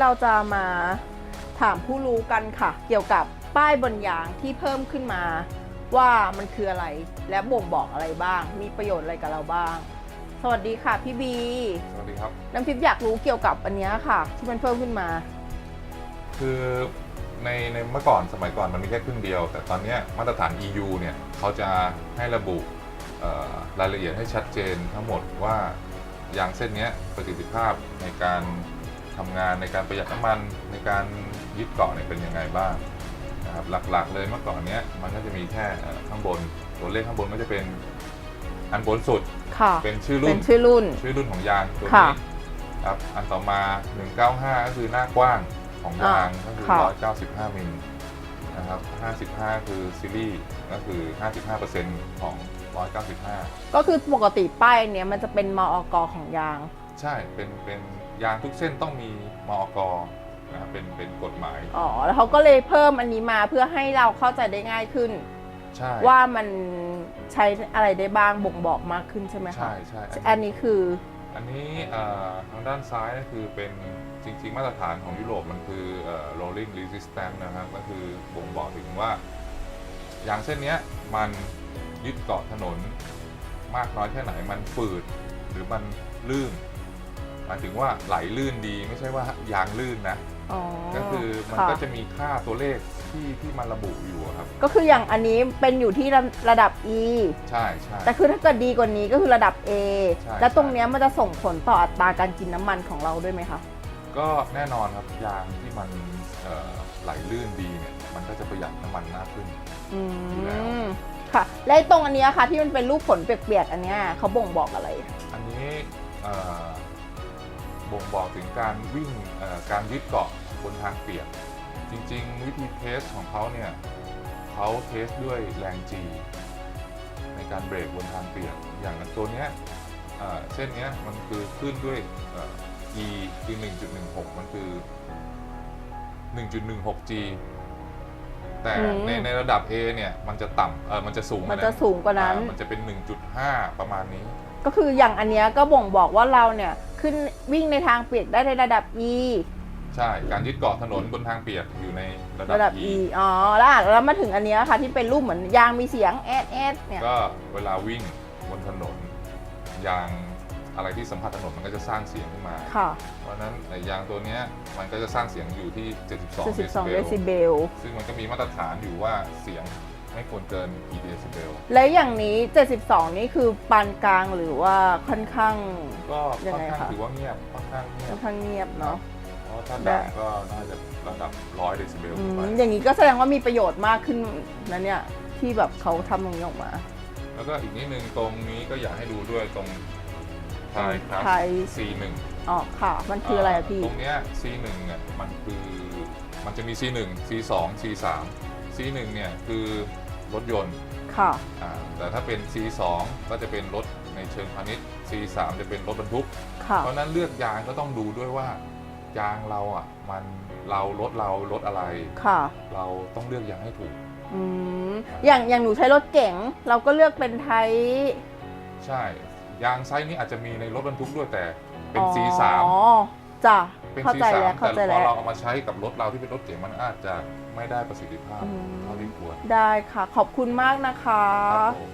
เราจะมาถามผู้รู้กันค่ะ เกี่ยวกับป้ายบนยางที่เพิ่มขึ้นมา ว่ามันคืออะไรและบ่งบอกอะไรบ้าง มีประโยชน์อะไรกับเราบ้าง สวัสดีค่ะพี่บีสวัสดีครับ น้ำทิพย์อยากรู้เกี่ยวกับอันเนี้ยค่ะ ที่มันเพิ่มขึ้นมา คือในในเมื่อก่อนสมัยก่อนมันมีแค่ครึ่งเดียว แต่ตอนเนี้ยมาตรฐาน EU เนี่ยเขาจะให้ระบุเอ่อรายละเอียดให้ชัดเจนทั้งหมดว่ายางเส้นเนี้ยประสิทธิภาพในการ ทำงานในการประหยัดน้ำมันในการยึดเกาะเนี่ยเป็นยังไงบ้างนะครับหลักๆ เลยเมื่อก่อนเนี้ยมันก็จะมีแค่เอ่อข้างบน ตัวเลขข้างบนก็จะเป็นอันบนสุดค่ะเป็นชื่อเป็รุ่นนชื่อรุ่น ชื่อรุ่นของยางตัวค่ะนี้ครับอันต่อมา 195 ก็คือหน้ากว้างของยางก็คือค่ะ195มิลนะครับ55 คือซีรีส์ก็คือ 55%ของ 195 ก็คือปกติป้ายเนี้ยมันจะเป็นมอกของยาง ใช่เป็นเป็นยางทุกเส้นต้องมีมอกนะครับเป็นเป็นกฎหมาย อ๋อ แล้วเขาก็เลยเพิ่มอันนี้มาเพื่อให้เราเข้าใจได้ง่ายขึ้น ใช่ ว่ามันใช้อะไรได้บ้างบ่งบอกมากขึ้นใช่ไหมคะใช่ใช่อันนี้คือ อันนี้เอ่อทางด้านซ้ายก็คือเป็นจริง ๆ มาตรฐานของยุโรปมันคือเอ่อ rolling resistance นะครับก็คือบ่งบอกถึงว่า ยางเส้นเนี้ยมันยึดเกาะถนนมากน้อยแค่ไหนมันฝืดหรือมันลื่น หมายถึงว่าไหลลื่นดีไม่ใช่ว่ายางลื่นนะ อ๋อก็คือมันค่ะก็จะมีค่าตัวเลขที่ที่มันระบุอยู่อะครับ ก็คืออย่างอันนี้เป็นอยู่ที่ระระดับ E ใช่ใช่ แต่คือถ้าเกิดดีกว่านี้ก็คือระดับ A ใช่ แล้วตรงใช่เนี้ยมันจะส่งผลต่ออัตราการกินน้ำมันของเราด้วยไหมคะ ก็แน่นอนครับยางที่มันเอ่อไหลลื่นดีเนี่ยมันก็จะประหยัดน้ำมันมากขึ้น อือยู่แล้วมค่ะ และไอ้ตรงอันเนี้ยค่ะที่มันเป็นรูปผลเปียกๆอันเนี้ยเขาบ่งบอกอะไร อันนี้เอ่อ บ่งบอกถึงการวิ่งเอ่อการยึดเกาะบนทางเปียก จริงๆ วิธีเทสของเขาเนี่ยเขาเทสด้วยแรง G ในการเบรกบนทางเปียก อย่างตัวเนี้ยเอ่อเส้นเนี้ยมันคือขึ้นด้วยเอ่อ E คือ 1.16 มันคือ 1.16G แต่อืมในในระดับ A เนี่ย มันจะต่ำเออมันจะสูงมันจะสูงกว่านั้นอ่มันจะเป็น 1.5 ประมาณนี้ ก็คืออย่างอันเนี้ยก็บ่งบอกว่าเราเนี่ยขึ้นวิ่งในทางเปียกได้ในระดับ E ใช่ การยึดเกาะถนนบนทางเปียกอยู่ในระระดัดับ บ E E อ๋อแล้วอะแล้วมาถึงอันเนี้ยค่ะที่เป็นรูปเหมือนยางมีเสียงแอดแอดเนี่ย ก็เวลาวิ่งบนถนนยางอะไรที่สัมผัสถนนมันก็จะสร้างเสียงขึ้นมา ค่ะเพราะฉะนั้นไอ้ยางตัวเนี้ยมันก็จะสร้างเสียงอยู่ที่ 72เดซิ72เบเดลซิเบล ซึ่งมันก็มีมาตรฐานอยู่ว่าเสียง ไม่ควรเกินกี่เดซิเบลและอย่างนี้ 72 นี่คือปานกลางหรือว่าค่อนข้าง ก็ยังค่อนไงข้างคะ ถือว่าเงียบค่อนข้างเงียค่อบนข้างเงียบเนาะ เพราะถ้าได้ดังก็น่าจะระดับ100เดซิเบลอืขึ้นมไปอย่างนี้ก็แสดงว่ามีประโยชน์มากขึ้นนะเนี่ย ที่แบบเขาทำตรงนี้ออกมาแล้วก็อีกนิดนึงตรงนี้ก็อยากให้ดูด้วยตรงทายคลาสไทย C1 อ๋อค่ะ มันคืออะไรอะพี่ ตรงเนี้ย C1 เนี่ยมันคือมันจะมี C1 C2 C3 C1 เนี่ยคือ รถยนต์ค่ะ อ่าแต่ถ้าเป็น C2 ก็จะเป็นรถในเชิงพาณิชย์ C3 จะเป็นรถบรรทุก ค่ะ เพราะฉะนั้นเลือกยางก็ต้องดูด้วยว่ายางเราอะมันเรารถเรารถอะไร ค่ะ เราต้องเลือกยางให้ถูก อืม อย่างอย่างหนูใช้รถเก๋งเราก็เลือกเป็นไทย ใช่ ยางไซส์นี้อาจจะมีในรถบรรทุกด้วยแต่เป็นอ๋อ C3 จ้ะเป็น เข้าใจ C3 แล้วเข้าใจแต่พแล้อว เราเอามาใช้กับรถเราที่เป็นรถเก๋งมันอาจจะไม่ได้ประสิทธิภาพอืม เท่าที่ควรได้ค่ะ ขอบคุณมากนะคะ ครับผม